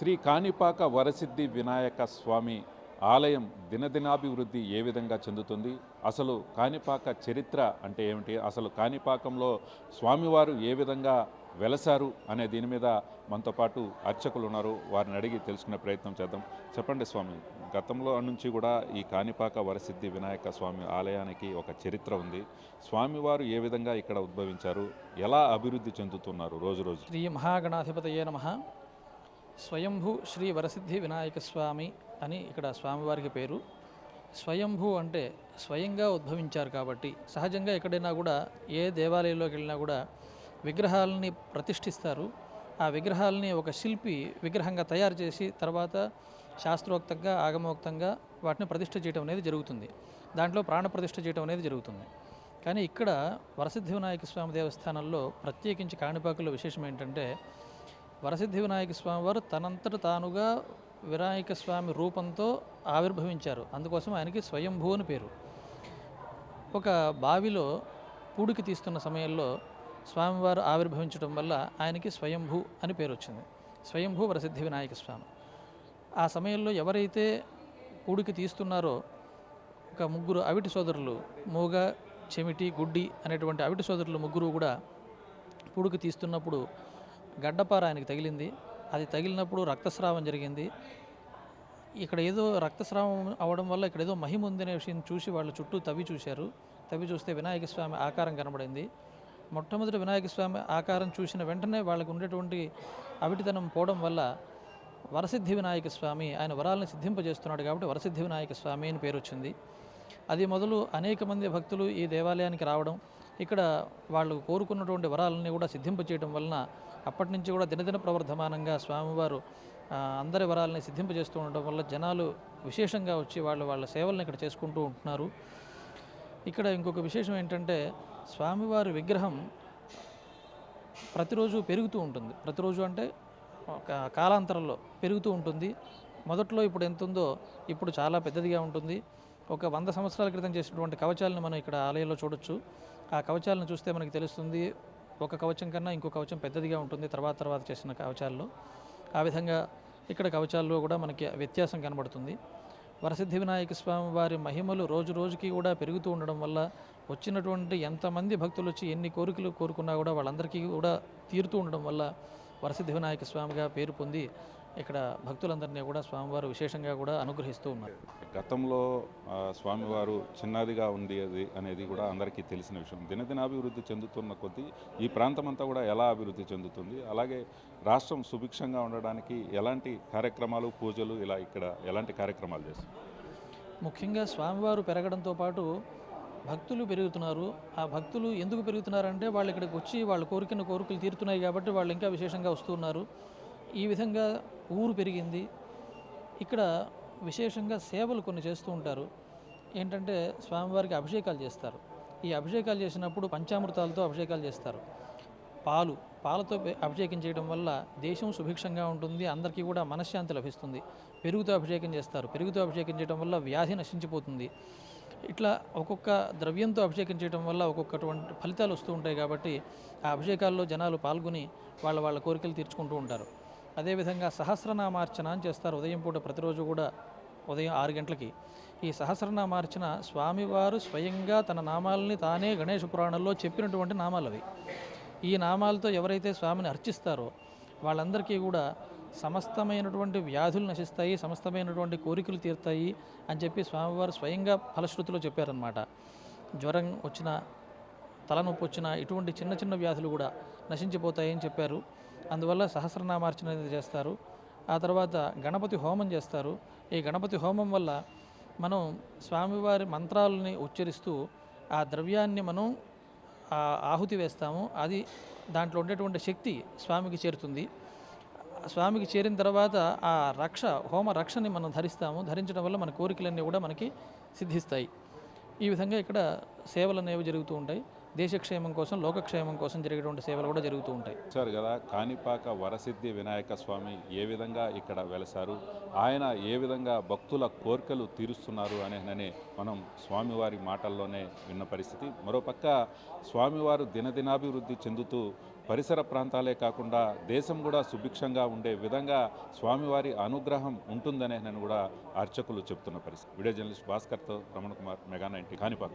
శ్రీ కాణిపాక వరసిద్ధి వినాయక స్వామి ఆలయం దినదినాభివృద్ధి ఏ విధంగా చెందుతుంది? అసలు కాణిపాక చరిత్ర అంటే ఏమిటి? అసలు కాణిపాకంలో స్వామివారు ఏ విధంగా వెలసారు అనే దీని మీద మనతో పాటు అర్చకులు ఉన్నారు. వారిని అడిగి తెలుసుకునే ప్రయత్నం చేద్దాం. చెప్పండి స్వామి గతంలో నుంచి కూడా ఈ కాణిపాక వరసిద్ధి వినాయక స్వామి ఆలయానికి ఒక చరిత్ర ఉంది. స్వామివారు ఏ విధంగా ఇక్కడ ఉద్భవించారు? ఎలా అభివృద్ధి చెందుతున్నారు రోజు రోజు? శ్రీ మహాగణాధిపతయే నమ. స్వయంభూ శ్రీ వరసిద్ధి వినాయక స్వామి అని ఇక్కడ స్వామివారికి పేరు. స్వయంభూ అంటే స్వయంగా ఉద్భవించారు కాబట్టి సహజంగా ఎక్కడైనా కూడా ఏ దేవాలయంలోకి వెళ్ళినా కూడా విగ్రహాలని ప్రతిష్ఠిస్తారు. ఆ విగ్రహాలని ఒక శిల్పి విగ్రహంగా తయారు చేసి తర్వాత శాస్త్రోక్తంగా ఆగమోక్తంగా వాటిని ప్రతిష్ఠ చేయడం అనేది జరుగుతుంది. దాంట్లో ప్రాణ ప్రతిష్ఠ చేయడం అనేది జరుగుతుంది. కానీ ఇక్కడ వరసిద్ధి వినాయక స్వామి దేవస్థానంలో ప్రత్యేకించి కాణిపాకుల విశేషం ఏంటంటే వరసిద్ధి వినాయక స్వామి వారు తనంతట తానుగా వినాయక స్వామి రూపంతో ఆవిర్భవించారు. అందుకోసం ఆయనకి స్వయంభూ అని పేరు. ఒక బావిలో పూడికి తీస్తున్న సమయంలో స్వామివారు ఆవిర్భవించడం వల్ల ఆయనకి స్వయంభూ అని పేరు వచ్చింది. స్వయంభూ వరసిద్ధి వినాయక స్వామి. ఆ సమయంలో ఎవరైతే పూడికి తీస్తున్నారో ఒక ముగ్గురు అవిటి సోదరులు మూగ చెమిటి గుడ్డి అనేటువంటి అవిటి సోదరులు ముగ్గురు కూడా పూడికి తీస్తున్నప్పుడు గడ్డపార ఆయనకు తగిలింది. అది తగిలినప్పుడు రక్తస్రావం జరిగింది. ఇక్కడ ఏదో రక్తస్రావం అవడం వల్ల ఇక్కడ ఏదో మహిమ ఉందనే విషయం చూసి వాళ్ళు చుట్టూ తవ్వి చూశారు. తవ్వి చూస్తే వినాయక స్వామి ఆకారం కనబడింది. మొట్టమొదటి వినాయక స్వామి ఆకారం చూసిన వెంటనే వాళ్ళకు ఉండేటువంటి అవిటితనం పోవడం వల్ల వరసిద్ధి వినాయక స్వామి ఆయన వరాలను సిద్ధింపజేస్తున్నాడు కాబట్టి వరసిద్ధి వినాయక స్వామి అని పేరు వచ్చింది అది మొదలు అనేక మంది భక్తులు ఈ దేవాలయానికి రావడం ఇక్కడ వాళ్ళు కోరుకున్నటువంటి వరాలన్నీ కూడా సిద్ధింపచేయడం వలన అప్పటి నుంచి కూడా దినదిన ప్రవర్ధమానంగా స్వామివారు అందరి వరాలని సిద్ధింపజేస్తూ ఉండడం వల్ల జనాలు విశేషంగా వచ్చి వాళ్ళు వాళ్ళ సేవలను ఇక్కడ చేసుకుంటూ ఉంటున్నారు. ఇక్కడ ఇంకొక విశేషం ఏంటంటే స్వామివారి విగ్రహం ప్రతిరోజు పెరుగుతూ ఉంటుంది. ప్రతిరోజు అంటే ఒక కాలాంతరంలో పెరుగుతూ ఉంటుంది. మొదట్లో ఇప్పుడు ఎంత ఉందో ఇప్పుడు చాలా పెద్దదిగా ఉంటుంది. ఒక వంద సంవత్సరాల క్రితం చేసినటువంటి కవచాలను మనం ఇక్కడ ఆలయంలో చూడొచ్చు. ఆ కవచాలను చూస్తే మనకి తెలుస్తుంది ఒక కవచం కన్నా ఇంకో కవచం పెద్దదిగా ఉంటుంది తర్వాత తర్వాత చేసిన కవచాల్లో. ఆ విధంగా ఇక్కడ కవచాల్లో కూడా మనకి వ్యత్యాసం కనబడుతుంది. వరసిద్ధి వినాయక స్వామి వారి మహిమలు రోజు రోజుకి కూడా పెరుగుతూ ఉండడం వల్ల వచ్చినటువంటి ఎంతమంది భక్తులు వచ్చి ఎన్ని కోరికలు కోరుకున్నా కూడా వాళ్ళందరికీ కూడా తీరుతూ ఉండడం వల్ల వరసిద్ధి వినాయక స్వామిగా పేరు పొంది ఇక్కడ భక్తులందరినీ కూడా స్వామివారు విశేషంగా కూడా అనుగ్రహిస్తూ ఉన్నారు. గతంలో స్వామివారు చిన్నదిగా ఉంది అది అనేది కూడా అందరికీ తెలిసిన విషయం. దినదినాభివృద్ధి చెందుతున్న కొద్దీ ఈ ప్రాంతం అంతా కూడా ఎలా అభివృద్ధి చెందుతుంది? అలాగే రాష్ట్రం సుభిక్షంగా ఉండడానికి ఎలాంటి కార్యక్రమాలు పూజలు ఇలా ఇక్కడ ఎలాంటి కార్యక్రమాలు చేస్తారు ముఖ్యంగా స్వామివారు పెరగడంతో పాటు భక్తులు పెరుగుతున్నారు. ఆ భక్తులు ఎందుకు పెరుగుతున్నారంటే వాళ్ళు ఇక్కడికి వచ్చి వాళ్ళ కోరికను కోరికలు తీరుతున్నాయి కాబట్టి వాళ్ళు ఇంకా విశేషంగా వస్తున్నారు ఈ విధంగా ఊరు పెరిగింది. ఇక్కడ విశేషంగా సేవలు కొన్ని చేస్తూ ఉంటారు. ఏంటంటే స్వామివారికి అభిషేకాలు చేస్తారు. ఈ అభిషేకాలు చేసినప్పుడు పంచామృతాలతో అభిషేకాలు చేస్తారు. పాలు పాలతో అభిషేకం చేయడం వల్ల దేశం సుభిక్షంగా ఉంటుంది. అందరికీ కూడా మనశ్శాంతి లభిస్తుంది. పెరుగుతో అభిషేకం చేస్తారు. పెరుగుతో అభిషేకం చేయడం వల్ల వ్యాధి నశించిపోతుంది. ఇట్లా ఒక్కొక్క ద్రవ్యంతో అభిషేకం చేయడం వల్ల ఒక్కొక్కటువంటి ఫలితాలు వస్తూ ఉంటాయి కాబట్టి ఆ అభిషేకాల్లో జనాలు పాల్గొని వాళ్ళ వాళ్ళ కోరికలు తీర్చుకుంటూ ఉంటారు. అదేవిధంగా సహస్రనామార్చన అని చేస్తారు. ఉదయం పూట ప్రతిరోజు కూడా ఉదయం ఆరు గంటలకి. ఈ సహస్రనామార్చన స్వామివారు స్వయంగా తన నామాలని తానే గణేష పురాణంలో చెప్పినటువంటి నామాలు అవి ఈ నామాలతో ఎవరైతే స్వామిని అర్చిస్తారో వాళ్ళందరికీ కూడా సమస్తమైనటువంటి వ్యాధులు నశిస్తాయి సమస్తమైనటువంటి కోరికలు తీరుతాయి అని చెప్పి స్వామివారు స్వయంగా ఫలశ్రుతిలో చెప్పారనమాట జ్వరం వచ్చిన తలనొప్పి వచ్చిన ఇటువంటి చిన్న చిన్న వ్యాధులు కూడా నశించిపోతాయని చెప్పారు. అందువల్ల సహస్రనామార్చన అనేది చేస్తారు. ఆ తర్వాత గణపతి హోమం చేస్తారు. ఈ గణపతి హోమం వల్ల మనం స్వామివారి మంత్రాలని ఉచ్చరిస్తూ ఆ ద్రవ్యాన్ని మనం ఆహుతి వేస్తాము. అది దాంట్లో ఉండేటువంటి శక్తి స్వామికి చేరుతుంది. స్వామికి చేరిన తర్వాత ఆ రక్ష హోమ రక్షని మనం ధరిస్తాము. ధరించడం వల్ల మన కోరికలన్నీ కూడా మనకి సిద్ధిస్తాయి. ఈ విధంగా ఇక్కడ సేవలు అనేవి జరుగుతూ ఉంటాయి. దేశక్షేమం కోసం లోకక్షేమం కోసం జరిగేటువంటి సేవలు కూడా జరుగుతూ ఉంటాయి. సార్ కదా కాణిపాక వరసిద్ధి వినాయక స్వామి ఏ విధంగా ఇక్కడ వెలసారు? ఆయన ఏ విధంగా భక్తుల కోరికలు తీరుస్తున్నారు అనేనని మనం స్వామివారి మాటల్లోనే విన్న పరిస్థితి. మరోపక్క స్వామివారు దినదినాభివృద్ధి చెందుతూ పరిసర ప్రాంతాలే కాకుండా దేశం కూడా సుభిక్షంగా ఉండే విధంగా స్వామివారి అనుగ్రహం ఉంటుందనే నేను కూడా అర్చకులు చెప్తున్న పరిస్థితి. వీడియో జర్నలిస్ట్ భాస్కర్తో రమణ కుమార్ మెగా నైన్టీ కాణిపాకం.